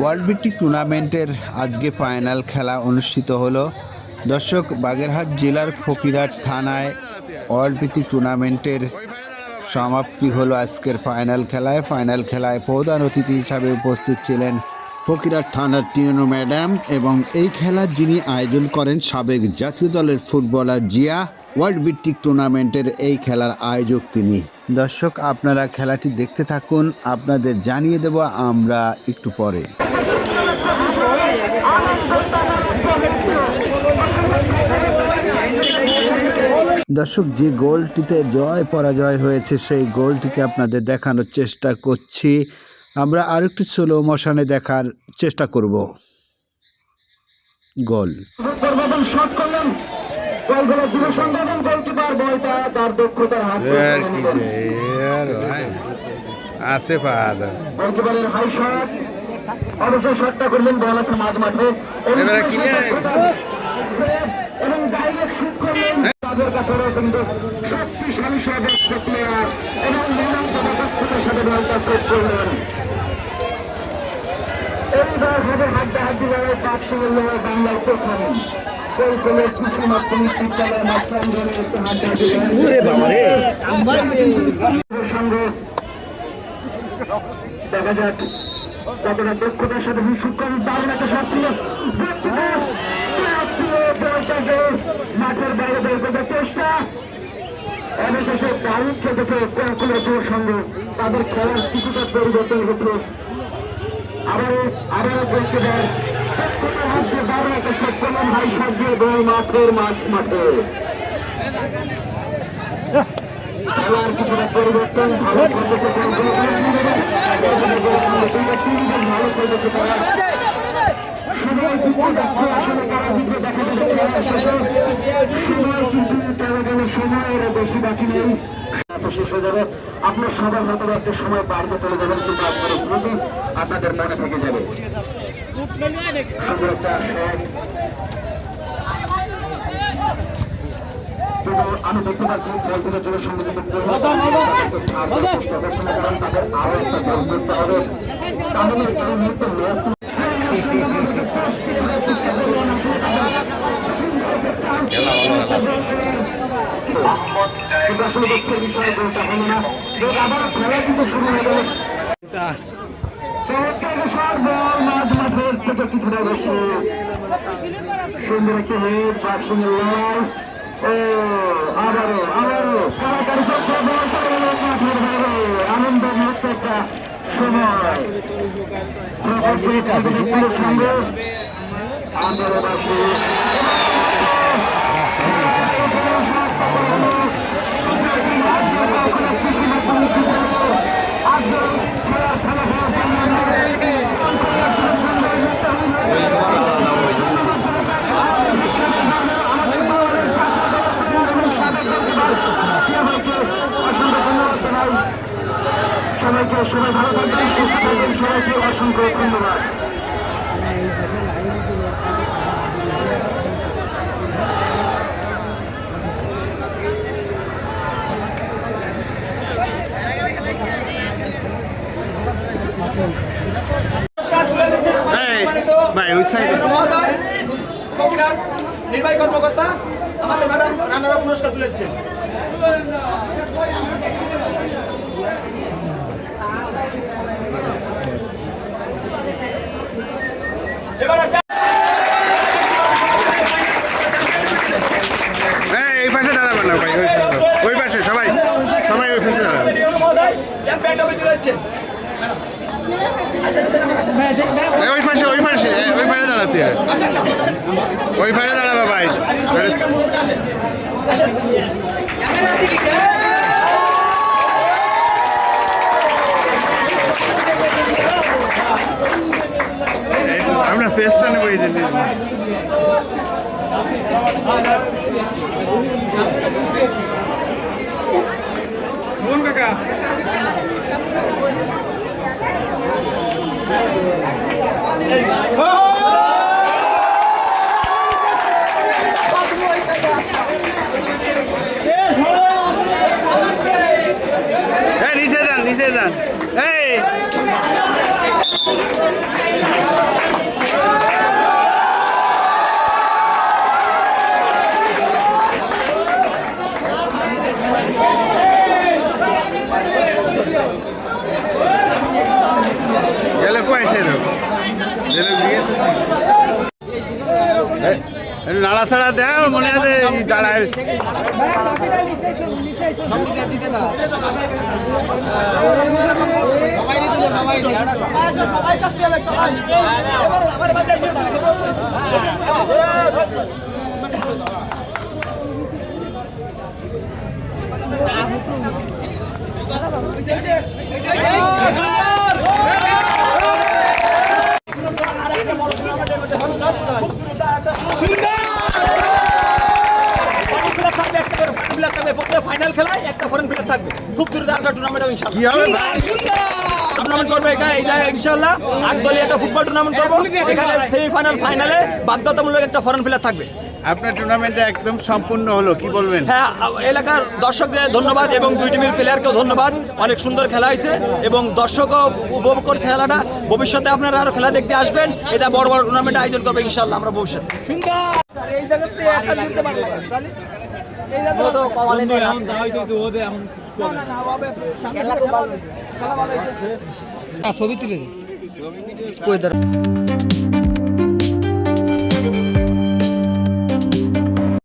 World ভিত্তিক টুর্নামেন্টের আজকে ফাইনাল খেলা অনুষ্ঠিত হলো। দর্শক, বাগেরহাট জেলার ফকিরহাট থানায় ওয়ার্ল্ড ভিত্তিক টুর্নামেন্টের সমাপ্তি হলো আজকের ফাইনাল খেলায়। ফাইনাল খেলায় প্রধান অতিথি হিসাবে উপস্থিত ছিলেন ফকিরহাট থানার টিউনো ম্যাডাম এবং এই খেলার যিনি আয়োজন করেন সাবেক জাতীয় দলের ফুটবলার জিয়া, ওয়ার্ল্ড ভিত্তিক টুর্নামেন্টের এই খেলার আয়োজক তিনি। দর্শক, আপনারা খেলাটি দেখতে থাকুন। আপনাদের জানিয়ে দেব আমরা একটু পরে। দর্শক, যে গোলটিতে জয় পরাজয় হয়েছে, সেই গোলটিকে আপনাদের দেখানোর চেষ্টা করছি। আমরা আরেকটু স্লো মোশনে দেখার চেষ্টা করব। গোল। করলেন যুব সংগঠন গোলকিপার বলটা তার দক্ষতার হাত আছে পাদা গোলকিপারের হাই শট অবশ্যই শটটা করলেন বল আছে মাঝ মাঠে। এবারে clear এবং ডাইরেক্ট শুট করলেন তাদের কাছে রয়েছে শক্তিশালী সদস্য প্লেয়ার এবং দুর্দান্ত দক্ষতার সাথে বলটা সেট করলেন। এইবার হবে হাড্ডাহাড্ডি লড়াই বাক্সের লড়াই বাংলার প্রথম। দেখা যাক কতটা দক্ষতার সাথে দারুণ একটা শট ছিল মাঠের বাইরে বের করার চেষ্টা। অবশেষে দারুণ খেটেছে কোয়াকুলের সঙ্গে। তাদের খেলার কিছুটা পরিবর্তন হয়েছে। আবারও আবারও বলতে করলেন হাই শট দিয়ে গোল মাঠের মাঠে পরিবর্তন ভালো ভালো তারা আসলে গেল সময়ের বেশি বাকি নেই শেষ হয়ে যাবে আপনার সবার হয়তো সময় পারতে চলে যাবেন কিন্তু আপনার স্মৃতি আপনাদের মনে থেকে যাবে। আমি দেখতে পাচ্ছি খেলকুলের জন্য না কারণ তাদের আরও একটা গোল করতে হবে তাহলে বিষয় হলো এবং খেলা কিন্তু শুরু গেল চমৎকার বিশাল বল মাঝ মাঠের থেকে কিছুটা বেশি সুন্দর একটি হেড বাক্সিংয়ের লড়াই ও আবারও আবারও কারাকারি চলছে বল মাঠের বাইরে আনন্দ মুহূর্ত একটা সময় সঙ্গে আন্দোলনবাসী সবাই ভালো থাকবেন সুস্থ থাকবেন সবাইকে অসংখ্য ধন্যবাদ। এই, ভাই ওই সাইডে নির্বাহী কর্মকর্তা আমাদের ম্যাডাম রান্নারা পুরস্কার তুলেছেন এবার আছে এই, এই পাশে দাঁড়াবেন না ভাই ওই পাশে। ওই পাশে সবাই সবাই ওই পাশে দাঁড়াবেন আমাদের নিয়ম মহোদয় চ্যাম্পিয়ন ট্রফি তুলেছেন আসেন আসেন আসেন ওই পাশে ওই পাশে ওই পাশে দাঁড়াতে ওই পাশে দাঁড়াবে ভাই আমরা পেস্টটা নেব দিন কোন কাকা এই নিচে যান নিচে যান এই নাড়াচাড়া দেয় মনে আছে দাঁড়ায়। ফাইনাল খেলায় একটা ফরেন প্লেয়ার থাকবে। খুব দূরে একটা টুর্নামেন্ট হবে টুর্নামেন্ট করবে ইনশাল্লাহ আট দলীয় একটা ফুটবল টুর্নামেন্ট করব। এখানে সেমিফাইনাল ফাইনালে বাধ্যতামূলক একটা ফরেন প্লেয়ার থাকবে। আপনার টুর্নামেন্টটা একদম সম্পূর্ণ হলো কি বলবেন? হ্যাঁ এলাকার দর্শকদের ধন্যবাদ এবং দুই টিমের প্লেয়ারকেও ধন্যবাদ। অনেক সুন্দর খেলা হয়েছে এবং দর্শকও উপভোগ করছে খেলাটা। ভবিষ্যতে আপনারা আরও খেলা দেখতে আসবেন। এটা বড় বড় টুর্নামেন্ট আয়োজন করবে ইনশাল্লাহ আমরা ভবিষ্যতে। এই জায়গাতে হয়েছে। ছবি তুলে দিই